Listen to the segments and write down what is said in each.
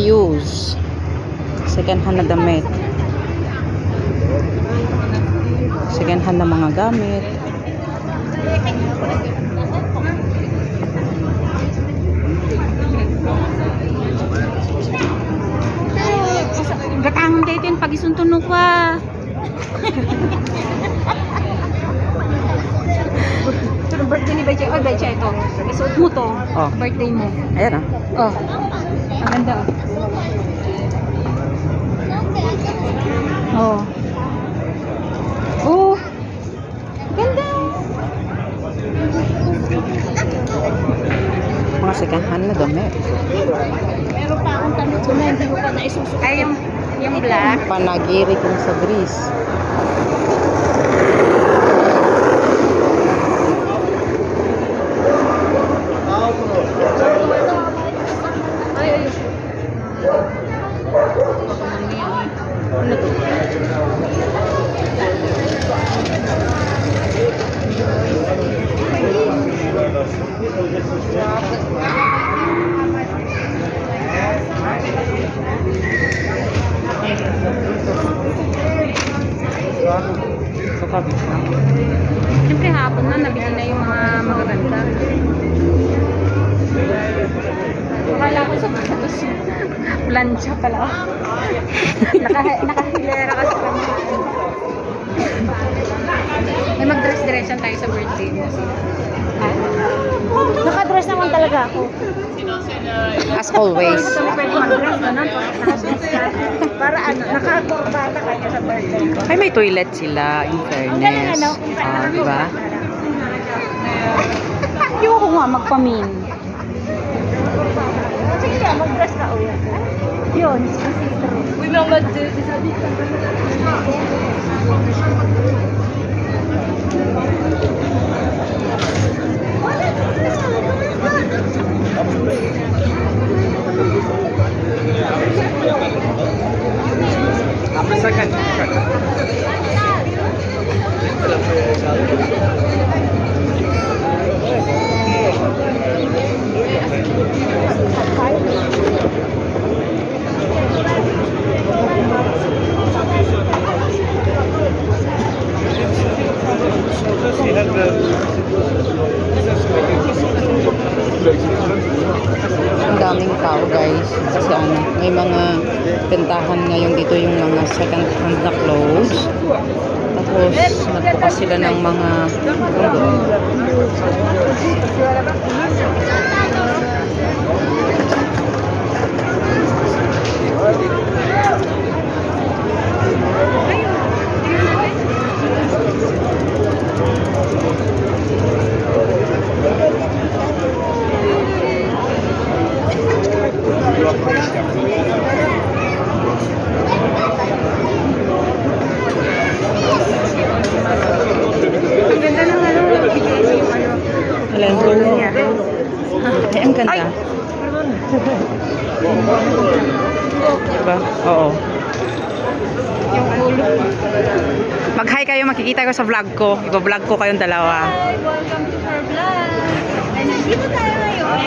use. Second hand na damit. Second hand na mga gamit. Gatangan kayo din pag isuntuno ka. Pero birthday ni Beche, oh Beche, ito. Isuot mo to. Oh. Birthday mo. Ayan ah. Oh. Ang ganda. Oh. Oh. Ganda. Mga second hand na damit. Meron pa akong tanong ko na hindi ko pa naisusuot. Ay, yung, yung black. Panagiri kung sa Greece. Ay, ay. Ano to? So, kabit na. Siyempre hapon na, nabili na yung mga magaganda. Akala ko sa plancha pala. Naka, nakahilera kasi kami. Ay, mag-dress-dressan tayo sa birthday mo. Ha? Naka-dress naman talaga ako. As always. Kami pwede mag-dress, ganun. Ka. Para ano, naka-corbata kayo sa birthday ko. Ay, may toilet sila, in Ang galing fairness. ano, kung Ah, paano di ba? Ayoko nga magpamin. Sige nga, mag-dress ka ulit. Yun, see-through. Uy, naman Ang guys. Kasi ano, may mga pentahan ngayon dito yung mga second hand na clothes. Tapos, nagbukas sila ng mga ano, Ang ganda ng ano, bigay niya yung ano. Alam ko. Ay, ang ganda. Diba? Oo. Yung ulo. Mag-hi kayo, makikita ko sa vlog ko. Iba-vlog ko kayong dalawa. Hi, welcome to her vlog. Ay, nandito tayo ngayon.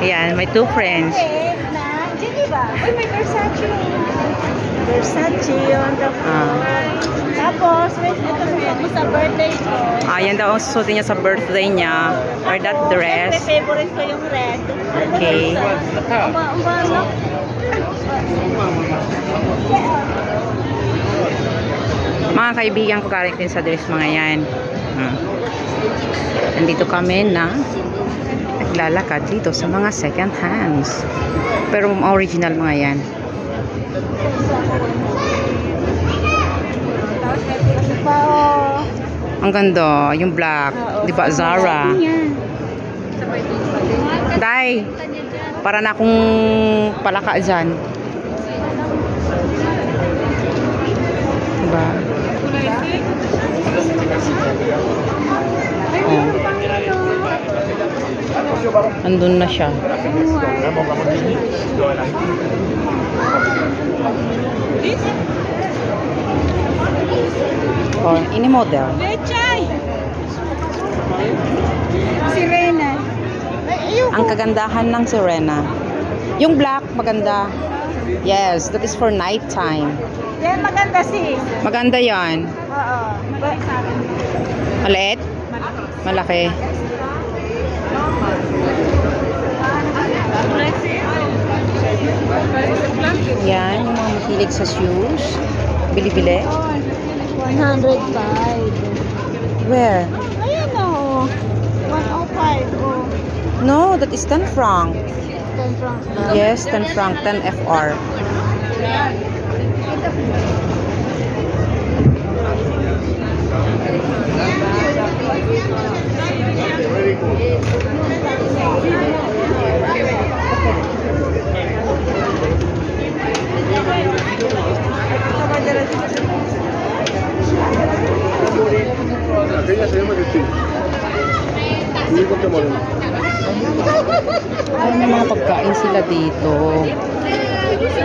Ayan, may two friends. Cafe na Geneva. Uy, may Versace. Versace on the floor. Tapos, wait, ito susunod sa birthday ko. Ah, yan daw ang susutin niya sa birthday niya. Or that Tapos, dress. Siyempre, favorite ko yung red. Okay. Aba, aba, no? Mga kaibigan ko galing din sa dress mga yan. Ah. Nandito kami na naglalakad dito sa mga second hands. Pero original mga yan. Tapos, ano pa, oh. Ang ganda, yung black. Di ba, Zara? Day, para na akong palaka dyan. Diba? Oh. Andun na siya. Oh, ini model. Lechay! Sirena. Ang kagandahan ng Serena. Yung black, maganda. Yes, that is for night time. Yan, maganda sis. Maganda yan. Oo. Maliit? Malaki. Yan, yung mga mahilig sa shoes. Bili-bili. 105. Where? Ayan o. 105. Oh. No, that is 10 franc. 10 francs ba? Yes, 10 franc, 10 FR. Aquella se llama Cristina. Que moreno. Ay, may mga pagkain sila dito.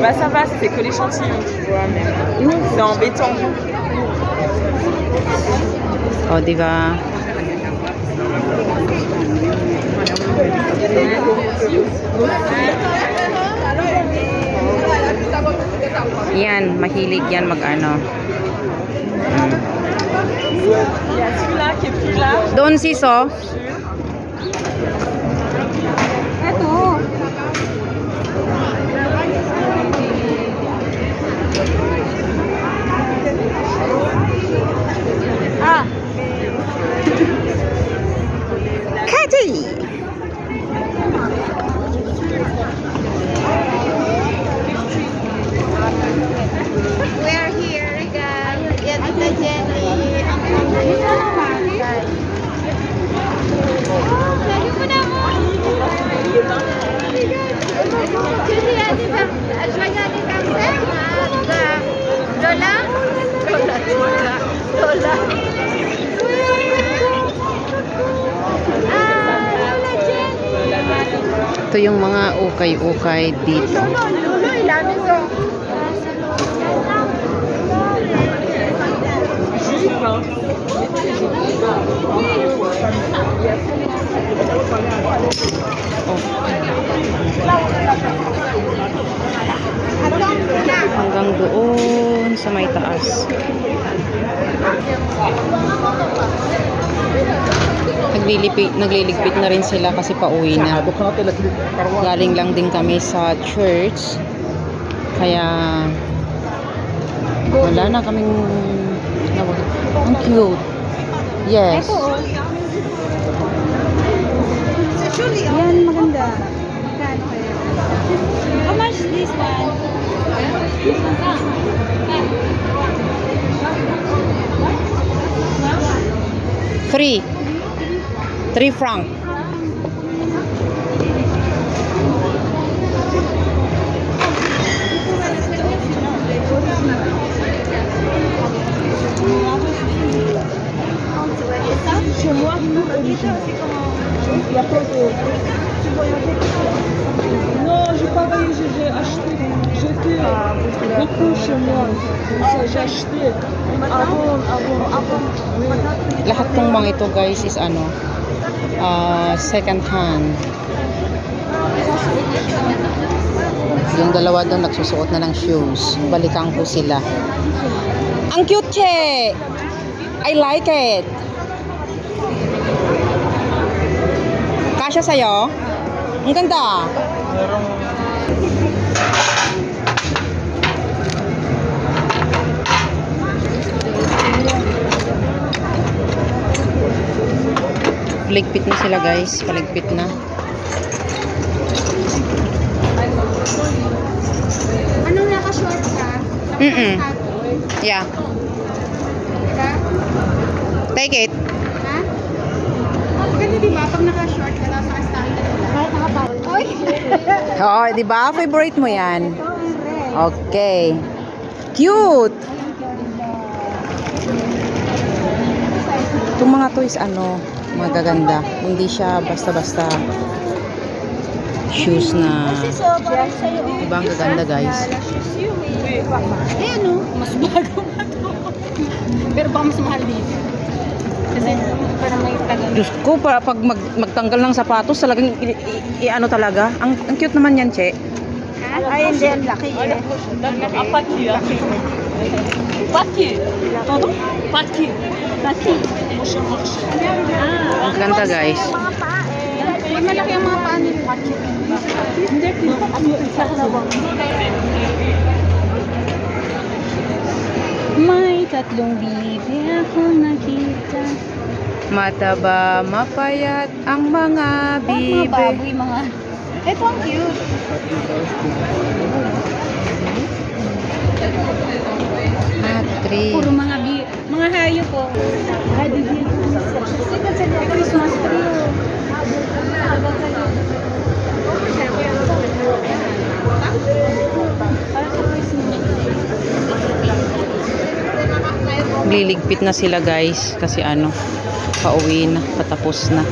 Bah ça va, c'est que l'échantillon, tu vois, mais c'est embêtant. O, di ba? Yan, mahilig yan mag-ano. Mm. Il y a 啊。看这里。Ito yung mga ukay-ukay dito. Hanggang doon sa may taas naglilipit, nagliligpit na rin sila kasi pauwi na. Galing lang din kami sa church. Kaya wala na kaming nawala. Ang cute. Yes. Oh. Oh. Yan, maganda. How much this one? Free. 3 franc. Chez moi, il y a trop de... Non, j'ai pas voyagé, j'ai acheté. J'étais beaucoup chez moi. J'ai acheté. Avant, avant. Oui. Lahat ng mga ito guys is ano, ah, second hand. Yung dalawa doon nagsusuot na ng shoes. Balikan ko sila. Ang cute, che! I like it. Kasya sa'yo? Ang ganda. Paligpit na sila guys. Paligpit na. Anong naka-short ka? Mm-mm. Yeah. Ka? Take it. Ha? Maganda di ba pag naka-short ka tapos naka-standard ka? Kahit naka-towel. Oh, Oo, di ba? Favorite mo yan. Okay. Cute! Itong mga toys, ano, magaganda. Hindi siya basta-basta shoes na. Diba ang gaganda guys? Eh, ano? Mas bago pa to. Pero baka mas mahal dito. Kasi parang may tagal. Diyos ko, para pag mag, magtanggal ng sapatos, talagang i, i- i- ano talaga. Ang, ang cute naman yan, Che. Ay, hindi. Ang laki eh. Apaki ya. Paki. Todo? Paki. Laki. Motion. Ang ganda guys. Mga. May malaki ang mga paa nila. Hindi. May tatlong bibi ako nakita. Mataba, mapayat ang mga Mga bibe. baboy, mga... Ito ang cute. At three. Puro mga. Mga Liligpit na sila guys. Kasi ano, pauwi na, patapos na.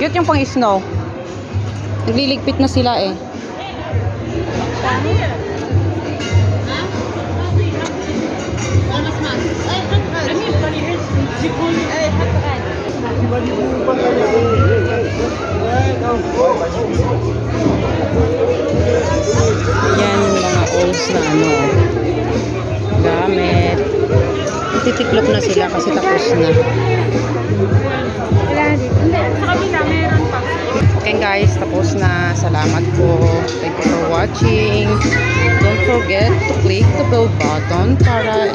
Cute yung pang snow. Nagliligpit na sila eh. Yan mga alls na ano. Gamit. Titiklop na sila kasi tapos na. Okay guys, tapos na. Salamat po. Thank you for watching. Don't forget to click the bell button para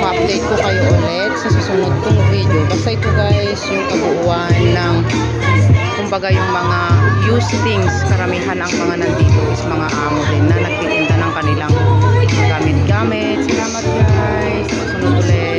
ma-update ko kayo ulit sa susunod kong video. Basta ito guys, yung kabuuan ng kumbaga yung mga used things. Karamihan ang mga nandito is mga amo din na nagtitinda ng kanilang gamit-gamit. Salamat guys. Susunod ulit.